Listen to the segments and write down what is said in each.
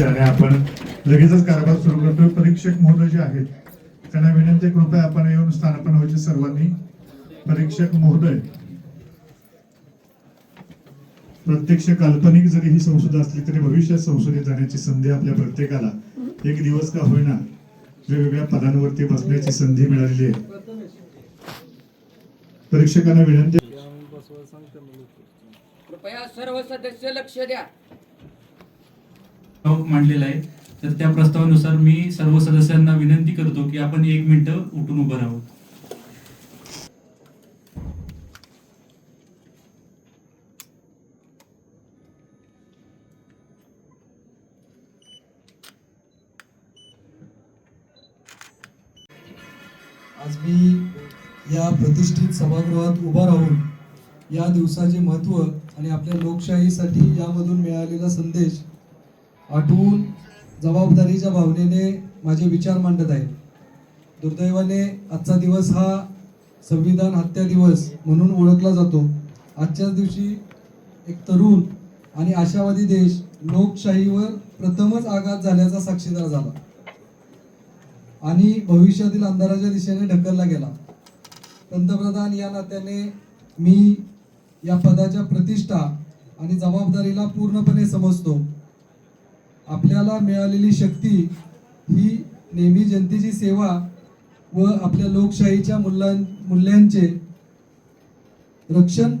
आणि आपण लगेचच कारभार सुरू करतोय. परीक्षक महोदय जे आहेत त्यांना विनंती कृपया आपण येऊन स्थानापन्न व्हायचे सर्वांनी. परीक्षक महोदय प्रत्यक्ष काल्पनिक जरी ही संसद असली तरी भविष्यात संसदेत जाण्याची संधी आपल्या प्रत्येकाला एक दिवस का होईना वेगवेगळ्या पदांवरती बसण्याची संधी मिळालेली आहे. परीक्षकांना विनंती कृपया सर्व सदस्य लक्ष द्या. मांडलेला आहे. तर त्या प्रस्तावानुसार मी सर्व सदस्यांना विनंती करतो की आपण एक मिनिटं उठून उभं राहू. आज मी या प्रतिष्ठित सभागृहात उभा राहून या दिवसाचे महत्त्व आणि आपल्या लोकशाहीसाठी यामधून मिळालेला संदेश आठवून जबाबदारीच्या भावनेने माझे विचार मांडत आहे दुर्दैवाने आजचा दिवस हा संविधान हत्या दिवस म्हणून ओळखला जातो. आजच्याच दिवशी एक तरुण आणि आशावादी देश लोकशाहीवर प्रथमच आघात झाल्याचा साक्षीदार झाला. आणि भविष्यातील अंधाराच्या दिशेने ढकलला गेला. पंतप्रधान या नात्याने मी या पदाच्या प्रतिष्ठा आणि जबाबदारीला पूर्णपणे समजतो. आपल्याला मिळालेली शक्ती ही नेहमी जनतेची सेवा व आपल्या लोकशाहीच्या मूल्यां मूल्यांचे रक्षण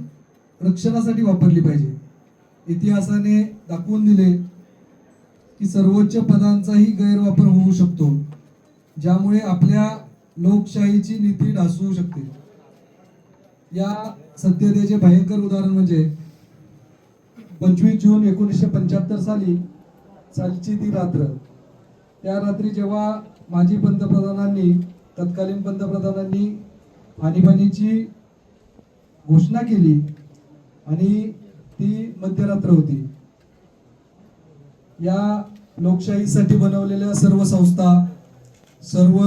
रक्षणासाठी वापरली पाहिजे. इतिहासाने दाखवून दिले की सर्वोच्च पदांचाही गैरवापर होऊ शकतो ज्यामुळे आपल्या लोकशाहीची नीती ढासू शकते. या सत्यतेचे भयंकर उदाहरण म्हणजे पंचवीस जून एकोणीसशे पंच्याहत्तर साली सालची ती रात्र. त्या रात्री जेव्हा माजी पंतप्रधानांनी तत्कालीन पंतप्रधानांनी आणीबाणीची घोषणा केली आणि ती मध्यरात्र होती. या लोकशाहीसाठी बनवलेल्या सर्व संस्था सर्व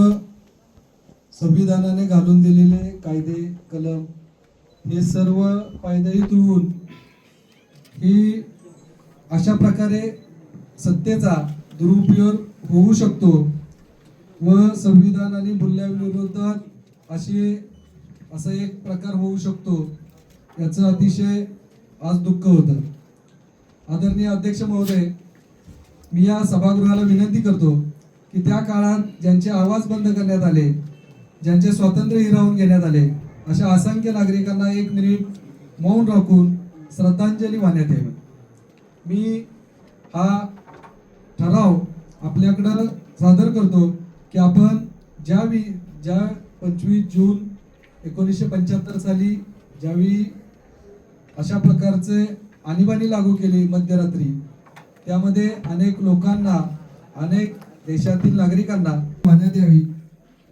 संविधानाने घालून दिलेले कायदे कलम हे सर्व पायदळी तुळून ही अशा प्रकारे सत्तेचा दुरुपयोग होऊ शकतो. व संविधान आणि मूल्याविरोधात असे असा एक प्रकार होऊ शकतो. याचं अतिशय आज दुःख होतं. आदरणीय अध्यक्ष महोदय मी या सभागृहाला विनंती करतो की त्या काळात ज्यांचे आवाज बंद करण्यात आले ज्यांचे स्वातंत्र्य हिरावून घेण्यात आले अशा असंख्य नागरिकांना एक मिनिट मौन राखून श्रद्धांजली वाहण्यात यावी. मी हा आपल्याकडं सादर करतो की आपण ज्यावेळी ज्या पंचवीस जून एकोणीसशे पंच्याहत्तर साली ज्यावेळी अशा प्रकारचे आणीबाणी लागू केली मध्यरात्री त्यामध्ये अनेक लोकांना अनेक देशातील नागरिकांना मान्य द्यावी.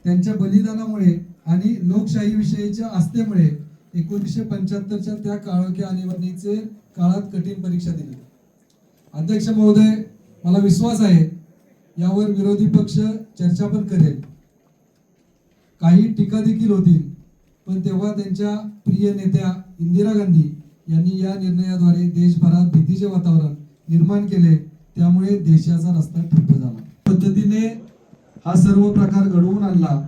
त्यांच्या बलिदानामुळे आणि लोकशाहीविषयीच्या आस्थेमुळे एकोणीसशे पंच्याहत्तरच्या त्या काळोख्या आणीबाणीचे काळात कठीण परीक्षा दिली. अध्यक्ष महोदय मला विश्वास आहे यावर विरोधी पक्ष चर्चा पण करेल. काही टीका देखील होतील पण तेव्हा त्यांच्या प्रिय नेत्या इंदिरा गांधी यांनी या निर्णयाद्वारे देशभरात भीतीचे वातावरण निर्माण केले त्यामुळे देशाचा रस्ता ठप्प झाला. पद्धतीने हा सर्व प्रकार घडवून आणला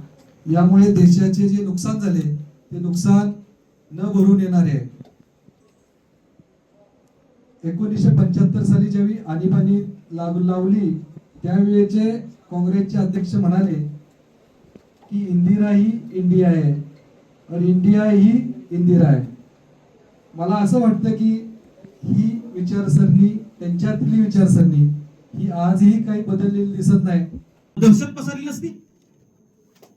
यामुळे देशाचे जे नुकसान झाले ते नुकसान न भरून येणारे आहे. एकोणीसशे पंच्याहत्तर साली ज्यावेळी आणीबाणी लागू लावली त्यावेळेचे काँग्रेसचे अध्यक्ष म्हणाले की इंदिरा ही इंडिया आहे और इंडिया ही इंदिरा आहे. मला असं वाटतं की ही विचारसरणी त्यांच्यातली विचारसरणी ही आजही काही बदललेली दिसत नाही. दहशत पसरली असती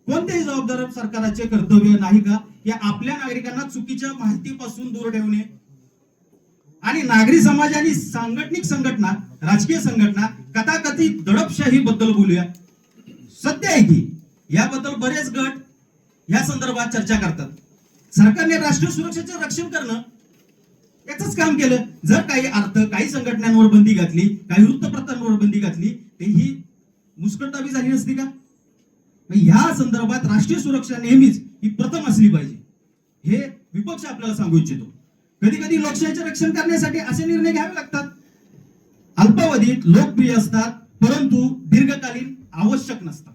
कोणत्याही जबाबदार सरकाराचे कर्तव्य नाही का? या आपल्या नागरिकांना चुकीच्या माहितीपासून दूर ठेवणे आणि नागरी समाज आणि सांघटनिक संघटना राजकीय संघटना कथाकथित दडपशाही बद्दल बोलूया. सत्य आहे की याबद्दल बरेच गट या संदर्भात चर्चा करतात. सरकारने राष्ट्रीय सुरक्षेचे रक्षण करणं याच काम केलं. जर काही अर्थ काही संघटनांवर बंदी घातली काही वृत्तपत्रांवर बंदी घातली ते ही मुस्कटदाबी झाली नसती का? मग ह्या संदर्भात राष्ट्रीय सुरक्षा नेहमीच ही प्रथम असली पाहिजे. हे विपक्ष आपल्याला सांगू इच्छितो. कधी कधी लोकशाहीचे रक्षण करण्यासाठी असे निर्णय घ्यावे लागतात. अल्पावधीत लोकप्रिय असतात परंतु दीर्घकालीन आवश्यक नसतात.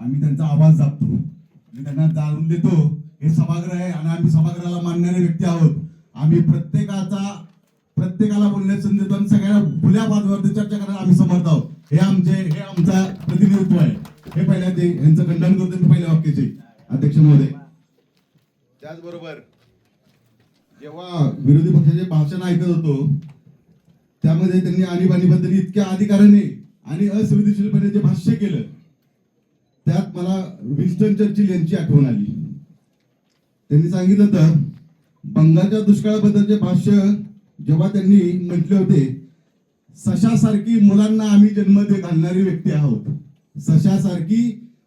आम्ही त्यांचा आवाज दाबतो. आणि त्यांना जाणून देतो. हे सभागृह आहे आणि आम्ही सभागृहाला मानणारे व्यक्ती आहोत. आम्ही प्रत्येकाचा प्रत्येकाला बोलण्याची संधी देतो आणि सगळ्या खुल्या बाजूवरती चर्चा करायला आम्ही समर्थ आहोत. हे आमचे हे आमचा प्रतिनिधित्व आहे. हे पहिल्या ते यांचं खंडन करतो मी पहिल्या वाक्याचे. अध्यक्ष महोदय. त्याचबरोबर जेव्हा विरोधी पक्षाचे भाषण ऐकत होतो त्यामध्ये त्यांनी आणीबाणीबद्दल इतक्या अधिकाराने आणि असंवेदनशीलपणे जे भाष्य केलं त्यात मला विन्स्टन चर्चिल यांची आठवण आली. त्यांनी सांगितलं तर बंगालच्या दुष्काळाबद्दलचे भाष्य जेव्हा त्यांनी म्हटले होते सशासारखी मुलांना आम्ही जन्म दे घालणारी व्यक्ती आहोत. सशासारखी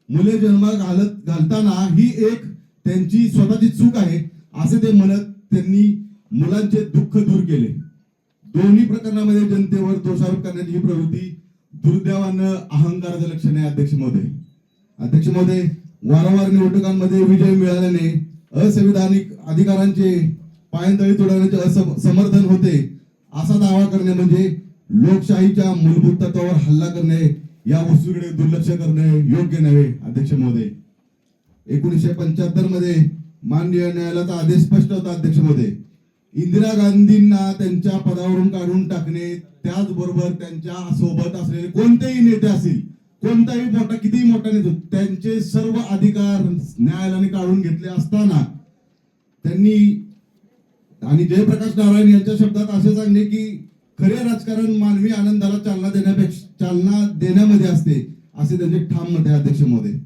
मुले जन्म घालत घालताना ही एक त्यांची स्वतःची चूक आहे असे ते म्हणत त्यांनी मुलांचे दुःख दूर केले. दोन्ही प्रकरणामध्ये जनतेवर दोषारोप करण्याची ही प्रवृत्ती दुर्दैवानं अहंकाराचं लक्षण आहे अध्यक्ष महोदय. अध्यक्ष महोदय वारंवार निवडणुकांमध्ये विजय मिळाल्याने असंविधानिक अधिकारांचे पायंदळी तोडवण्याचे असम समर्थन होते असा दावा करणे म्हणजे लोकशाहीच्या मूलभूत तत्वावर हल्ला करणे या वस्तूकडे दुर्लक्ष करणे योग्य नव्हे अध्यक्ष महोदय. एकोणीसशे पंच्याहत्तरमध्ये माननीय न्यायालयाचा आदेश स्पष्ट होता अध्यक्ष महोदय इंदिरा गांधींना त्यांच्या पदावरून काढून टाकणे त्याचबरोबर त्यांच्यासोबत असलेले कोणतेही नेते असतील कोणताही मोठा कितीही मोठा नेतो त्यांचे सर्व अधिकार न्यायालयाने काढून घेतले असताना त्यांनी आणि जयप्रकाश नारायण यांच्या शब्दात असे सांगणे की खरे राजकारण मानवी आनंदाला चालना देण्यापेक्षा चालना देण्यामध्ये असते असे त्यांचे ठाम मत आहे अध्यक्ष महोदय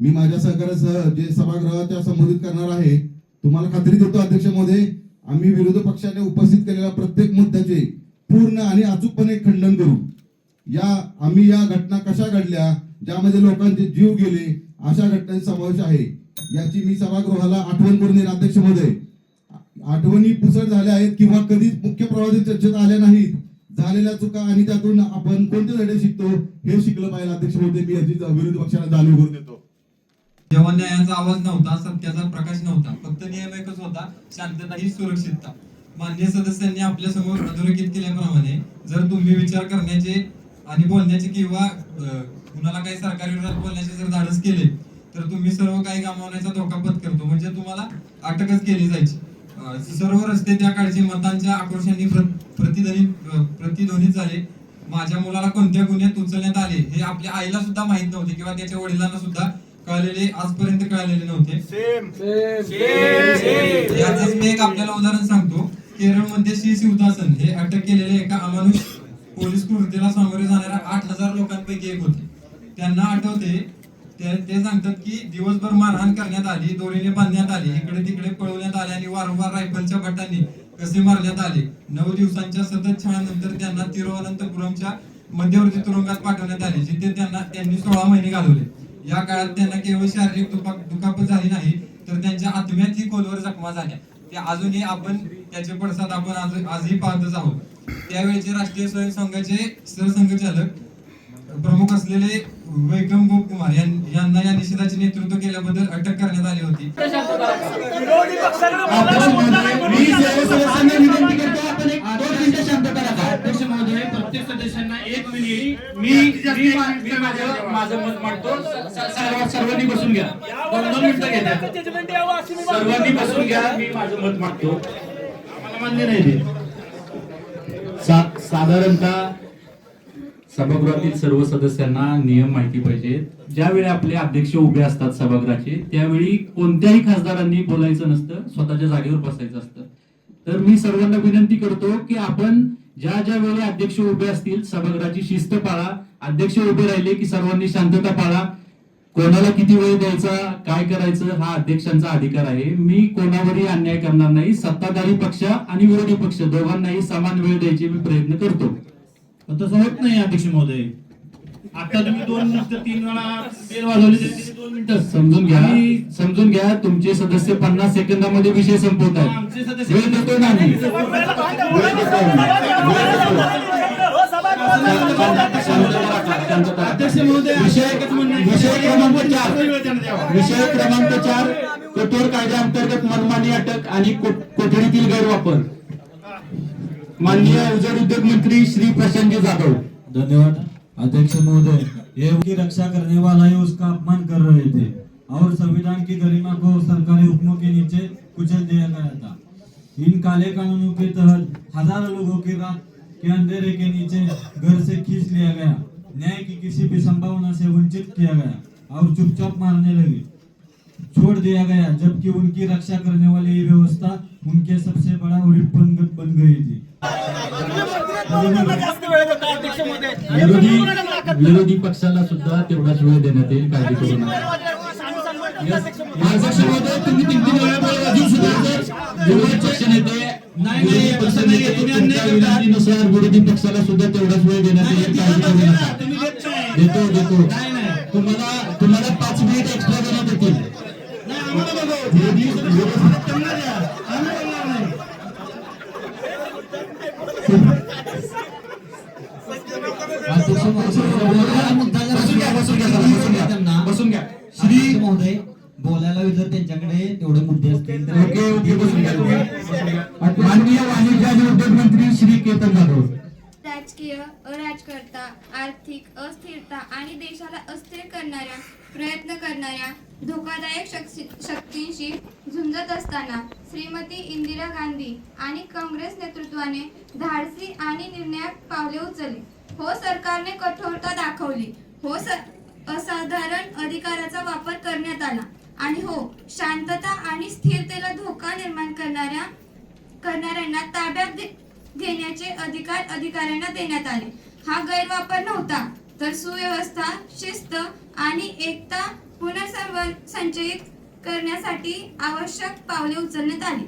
मी माझ्या सहकार्यासह जे सभागृहाच्या संबोधित करणार आहे तुम्हाला खात्री देतो अध्यक्ष महोदय आम्ही विरोधी पक्षाने उपस्थित केलेल्या प्रत्येक मुद्द्याचे पूर्ण आणि अचूकपणे खंडन करू. या आम्ही या घटना कशा घडल्या ज्यामध्ये लोकांचे जीव गेले अशा घटनांचा समावेश आहे. याची मी सभागृहाला आठवण करून देईन अध्यक्ष महोदय आठवणी पुसट झाल्या आहेत किंवा कधीच मुख्य प्रवासी चर्चेत आल्या नाहीत. झालेल्या चुका आणि त्यातून आपण कोणते धडे शिकतो हे शिकलं पाहिजे अध्यक्ष महोदय मी याची विरोधी पक्षाला जाणीव करून देतो. जेव्हा न्यायाचा आवाज नव्हता सत्याचा प्रकाश नव्हता फक्त नियम एकच होता शांतता ही सुरक्षितता. मान्य सदस्यांनी आपल्यासमोर अधोरेखित केल्याप्रमाणे जर तुम्ही विचार करण्याचे आणि बोलण्याचे किंवा कुणाला काही सरकारी विरोधात बोलण्याचे जर धाडस केले तर तुम्ही सर्व काही गमावण्याचा धोका पत्करतो. म्हणजे तुम्हाला अटकच केली जायची. सर्व रस्ते त्या काळची मतांच्या आक्रोशांनी प्रतिध्वनी प्रतिध्वनित झाले. माझ्या मुलाला कोणत्या गुन्ह्यात उचलण्यात आले हे आपल्या आईला सुद्धा माहीत नव्हते किंवा त्याच्या वडिलांना सुद्धा कळलेले आजपर्यंत कळलेले नव्हते. याचंच मी एक आपल्याला उदाहरण सांगतो. केरळमध्ये श्री शिवदासन हे अटक केलेले एका अमानुष पोलीस कृतीला सामोरे जाणाऱ्या आठ हजार लोकांपैकी एक होते. त्यांना आठवते ते ते सांगतात की दिवसभर मारहाण करण्यात आली दोरीने बांधण्यात आली इकडे तिकडे पळवण्यात आले आणि वारंवार रायफलच्या बटांनी कसे मारण्यात आले. नऊ दिवसांच्या सतत छळानंतर त्यांना तिरुवनंतपुरमच्या मध्यवर्ती तुरुंगात पाठवण्यात आले जिथे त्यांना त्यांनी सोळा महिने घालवले. या काळात त्यांना केवळ शारीरिक दुखापत झाली नाही तर त्यांच्या आत्म्यात ही खोलवर जखमा झाल्या. ते अजूनही आपण त्याचे पडसाद आपण आज आजही पाहतच आहोत. त्यावेळेचे राष्ट्रीय स्वयंसंघाचे सरसंघचालक प्रमुख असलेले वैकम गोपकुमार यांना या निषेधाचे नेतृत्व केल्याबद्दल अटक करण्यात आली होती. मी माझं माझं मत मांडतो. सर्व सर्वांनी बसून घ्या. दोन दोन मिनिटं घेत्या सर्वांनी बसून घ्या. मी माझं मत मांडतो. आम्हाला मान्य नाही ते. सा- साधारणतः सभागृहातील सर्व सदस्यांना नियम माहिती पाहिजे ज्यावेळी आपले अध्यक्ष उभे असतात सभागृहाचे त्यावेळी कोणत्याही खासदारांनी बोलायचं नसतं. स्वतःच्या जागेवर बसायचं असतं. तर मी सर्वांना विनंती करतो की आपण ज्या ज्या वेळी अध्यक्ष उभे असतील सभागृहाची शिस्त पाळा अध्यक्ष उभे राहिले की सर्वांनी शांतता पाळा. कोणाला किती वेळ द्यायचा काय करायचं हा अध्यक्षांचा अधिकार आहे. मी कोणावरही अन्याय करणार नाही. सत्ताधारी पक्ष आणि विरोधी पक्ष दोघांनाही समान वेळ द्यायचे मी प्रयत्न करतो. पण तसं होत नाही अध्यक्ष महोदय. आता तुम्ही दोन मिनिटं तीन वेळा बेल वाजवली दोन मिनिटं. समजून घ्या. समजून घ्या. तुमचे सदस्य पन्नास सेकंदामध्ये विषय संपवत आहेत. अध्यक्ष महोदय विषय क्रमांक चार वेळ त्यांना द्यावा. विषय क्रमांक चार कठोर कायद्याअंतर्गत मनमानी अटक आणि कोठडीतील गैरवापर माननीय अवजड उद्योग मंत्री श्री प्रशांतजी जाधव धन्यवाद अध्यक्ष महोदय ये की रक्षा करने वाला है उसका अपमान कर रहे थे और संविधान की गरिमा को सरकारी हुक्मों के नीचे कुचल दिया गया था इन काले कानूनों के तहत हजारों लोगों की रात के अंधेरे के नीचे घर से खींच लिया गया। न्याय की किसी भी संभावना से वंचित किया गया और चुपचाप मारने लगे। छोड़ दिया गया जबकि उनकी रक्षा करने वाली ये व्यवस्था उनके सबसे बड़ा उड़ीप बन बन गई थी। विरोधी विरोधी पक्षाला सुद्धा तेवढाच वेळ देण्यात येईल काळजी करू नका. अध्यक्ष महोदय, तुम्ही तीन तीन वेळा सुद्धा नेते विनंतीनुसार विरोधी पक्षाला सुद्धा तेवढाच वेळ देण्यात येईल काळजी करू नका. देतो देतो. तुम्हाला तुम्हाला पाच मिनिट एक्स्ट्रा देण्यात येतील. बसून घ्या, बसून घ्या. बसून घ्या श्री महोदय. बोलायला जर त्यांच्याकडे तेवढे मुद्दे असतील. माननीय वाणिज्य आणि उद्योग मंत्री श्री केतन जाधव. राजकीय अराजकर्ता आर्थिक अस्थिरता आणि देशाला अस्थिर करणाऱ्या प्रयत्न करणाऱ्या धोकादायक शक्ती- शक्तींशी झुंजत असताना श्रीमती इंदिरा गांधी आणि काँग्रेस नेतृत्वाने धाडसी आणि निर्णायक पावले उचलली. हो सरकारने कठोरता दाखवली. हो सर असाधारण अधिकाराचा वापर करण्यात आला. आणि हो शांतता आणि स्थिरतेला धोका निर्माण करणाऱ्या करणाऱ्यांना ताब्यात घेण्याचे अधिकार अधिकाऱ्यांना देण्यात आले. हा गैरवापर नव्हता तर सुव्यवस्था शिस्त आणि एकता पुनर्संचयित करण्यासाठी आवश्यक पावले उचलण्यात आली.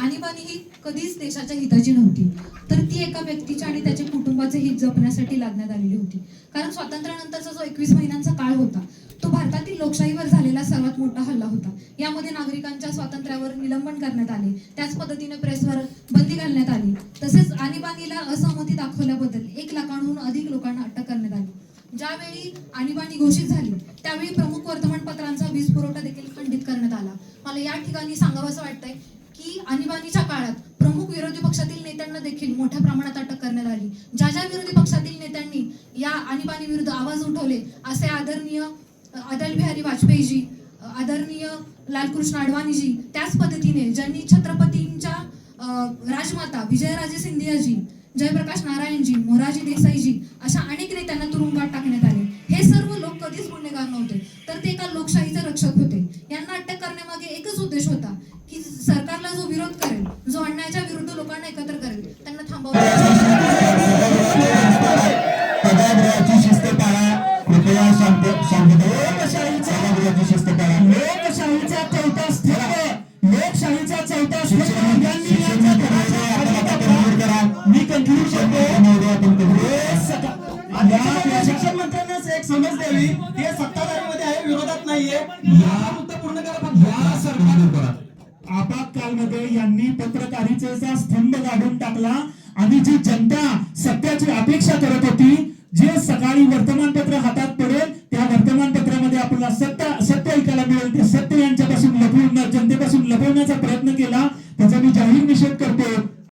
आणीबाणी ही कधीच देशाच्या हिताची नव्हती तर ती एका व्यक्तीच्या आणि त्याच्या कुटुंबाचे हित जपण्यासाठी लागण्यात आलेली होती. कारण स्वातंत्र्यानंतरचा जो एकवीस महिन्यांचा काळ होता तो भारतातील लोकशाहीवर झालेला सर्वात मोठा हल्ला होता. यामध्ये नागरिकांच्या स्वातंत्र्यावर निलंबन करण्यात आले. त्याच पद्धतीने प्रेसवर बंदी घालण्यात आली. तसेच आणीबाणीला असहमती दाखवल्याबद्दल एक लाखांहून अधिक लोकांना अटक करण्यात आली. ज्यावेळी आणीबाणी घोषित झाली त्यावेळी प्रमुख वर्तमानपत्रांचा वीज पुरवठा देखील खंडित करण्यात आला. मला या ठिकाणी सांगावं असं वाटतंय की आणीबाणीच्या काळात प्रमुख विरोधी पक्षातील नेत्यांना देखील मोठ्या प्रमाणात अटक करण्यात आली. ज्या ज्या विरोधी पक्षातील नेत्यांनी या आणीबाणी विरुद्ध आवाज उठवले असे आदरणीय अटल बिहारी वाजपेयीजी आदरणीय लालकृष्ण अडवाणीजी त्याच पद्धतीने ज्यांनी छत्रपतींच्या राजमाता विजयराजे सिंधियाजी जयप्रकाश नारायणजी मोरारजी देसाईजी अशा अनेक नेत्यांना तुरुंगात टाकण्यात आले. हे सर्व लोक कधीच गुन्हेगार नव्हते तर ते एका लोकशाहीचे रक्षक होते. यांना अटक करण्यामागे एकच उद्देश होता की सरकारला जो विरोध करेल शिक्षण मंत्र्यांनाच एक समज द्यावी हे सत्ताधारीमध्ये आहे विरोधात नाहीये. हा मुद्दा पूर्ण करा फक्त. या आपातकालमध्ये यांनी पत्रकारितेचा स्तंभ काढून टाकला. आणि जी जनता सत्याची अपेक्षा करत होती जे सकाळी वर्तमानपत्र हातात पडेल त्या वर्तमानपत्रामध्ये आपल्याला सत्य सत्य ऐकायला मिळेल. ते सत्य यांच्यापासून लपवून जनतेपासून लपवण्याचा प्रयत्न केला. त्याचा मी जाहीर निषेध करतो